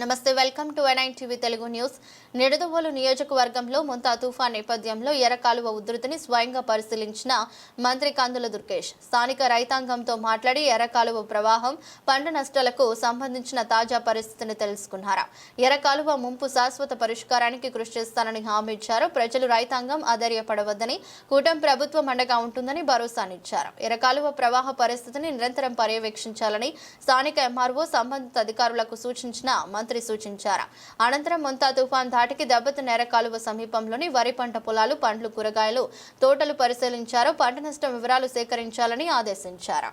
నమస్తే welcome to ఎన్ఐన్ TV Telugu news. Nidadavolu నియోజకవర్గంలో ముంతా తుఫాన్ నేపథ్యంలో ఎర్రకాలువ ఉధృతిని స్వయంగా పరిశీలించిన మంత్రి కందుల దుర్గేష్. స్థానిక రైతాంగంతో మాట్లాడి ఎర్రకాలువ ప్రవాహం పంట నష్టాలకు సంబంధించిన తాజా పరిస్థితిని తెలుసుకున్నారు. ఎర్రకాలువ ముంపు శాశ్వత పరిష్కారానికి కృషి చేస్తానని హామీ ఇచ్చారు. ప్రజలు రైతాంగం ఆధైర్యపడవద్దని కూటమి ప్రభుత్వం అండగా ఉంటుందని భరోసానిచ్చారు ఎర్రకాలువ ప్రవాహ పరిస్థితిని నిరంతరం పర్యవేక్షించాలని స్థానిక ఎంఆర్ఓ సంబంధిత అధికారులకు సూచించిన మంత్రి సూచించారు. అనంతరం ముంతా తుఫాన్ ధాటికి దెబ్బతిన్న ఎర్రకాలువ సమీపంలోని వరి పంట పొలాలు పండ్లు కూరగాయలు తోటలు పరిశీలించారు. పంట నష్టం వివరాలు సేకరించాలని ఆదేశించారు.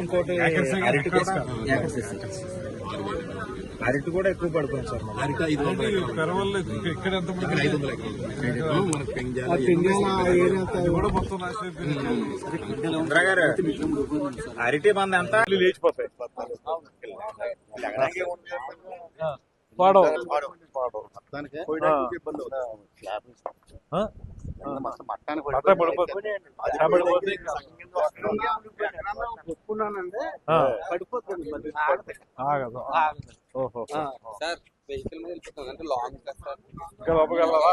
ఇంకోటి అరటి కూడా ఎక్కువ పడుతుంది సార్. అరటి ఐదు ఇక్కడ ఎంత ఐదు వందల ఎకరాలు. అరటి మంది ఇల్లు లేచిపోతాయి. పాడవు. పాడవు. మట్ట పడిపోతుంది. ఆగదు. ఓహో. సార్ వెహికల్ మీద వెళ్ళిపోతుంది అంటే లాంగ్ సార్. ఇంకా లోపలికి వెళ్ళాలా?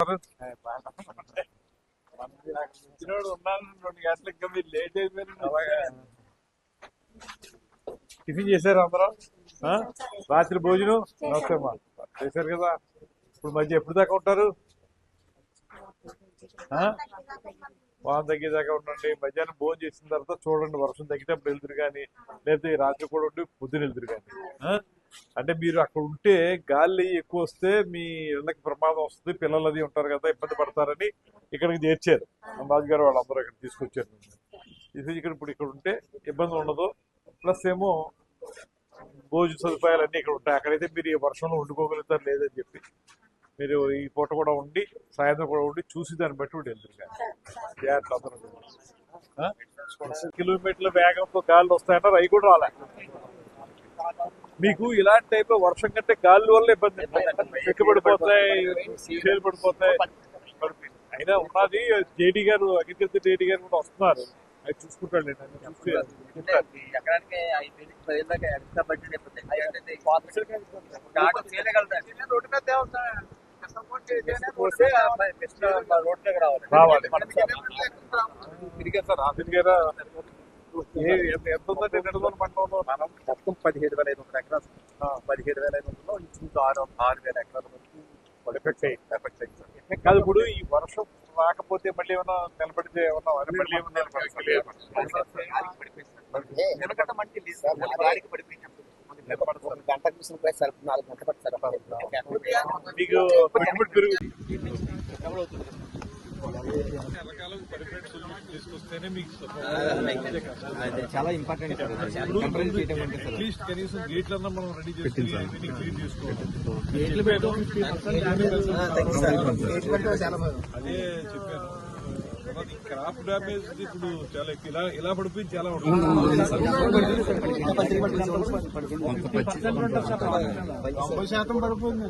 రెండు గంటలకు మీరు లేట్ అయిపోయారు టిఫిన్ చేశారు అందరూ? ఆ? రాత్రి భోజనం? నమస్తే అమ్మా. చేశారు కదా. ఇప్పుడు మధ్య ఎప్పుడు దాకా ఉంటారు? ఆ? తగ్గేదాకా ఉండండి. మధ్యాహ్నం భోజనం చేసిన తర్వాత చూడండి వర్షం తగ్గేటప్పుడు వెళ్తురు కానీ లేకపోతే రాత్రి కూడా ఉండి పొద్దున వెళ్తురు కానీ. అంటే మీరు అక్కడ ఉంటే గాలి ఎక్కువ వస్తే మీ ఇళ్ళకి ప్రమాదం వస్తుంది పిల్లలు అది ఉంటారు కదా ఇబ్బంది పడతారని ఇక్కడికి చేర్చారు. రాజుగారు వాళ్ళందరూ ఇక్కడ తీసుకొచ్చారు ఇది ఇక్కడ ఇప్పుడు ఇక్కడ ఉంటే ఇబ్బంది ఉండదు. ప్లస్ ఏమో భోజన సదుపాయాలు అన్నీ ఇక్కడ ఉంటాయి. అక్కడైతే మీరు ఈ వర్షంలో వండుకోగలుగుతారు లేదని చెప్పి. మీరు ఈ పూట కూడా ఉండి సాయంత్రం కూడా ఉండి చూసి దాన్ని బట్టి ఉండి వెళ్తారు అందరూ. కిలోమీటర్ల వేగంతో గాలి వస్తాయంటారు అవి కూడా రాలే. మీకు ఇలాంటి టైప్లో వర్షం కంటే గాలి వల్ల ఇబ్బంది. చెక్కు పడిపోతాయి చేలు పడిపోతాయి. అయినా ఉన్నది జేడీ గారు అగ్రికల్చర్ జేడీ గారు కూడా వస్తున్నారు. అది చూసుకుంటాడు రావాలి. తిరిగారా? ఎంత మండలంలో మనం మొత్తం పదిహేడు వేల ఐదు వందల ఎకరాలు. ఆ. పదిహేడు వేల ఐదు వందలు ఇంచుమించు ఆరు ఆరు వేల ఎకరాల వరకు ఎఫెక్ట్ అయ్యి ఎఫెక్ట్ అయింది కాదు ఇప్పుడు ఈ వర్షం రాకపోతే మళ్ళీ ఏమన్నా నిలబడితే ఏమన్నా మళ్ళీ ఏమన్నా గంట పోయి నాలుగు గంటలు మీకు తీసుకొస్తేనే మీకు చాలా ఇంపార్టెంట్ అట్లీస్ట్ కనీసం గేట్లన్నా మనం రెడీ చేసి క్లీన్ చేసుకోవాలి అదే చెప్పాను తర్వాత ఈ క్రాప్ డ్యామేజ్ ఇప్పుడు చాలా ఇలా ఇలా పడిపోయింది చాలా తొంభై శాతం పడిపోయింది.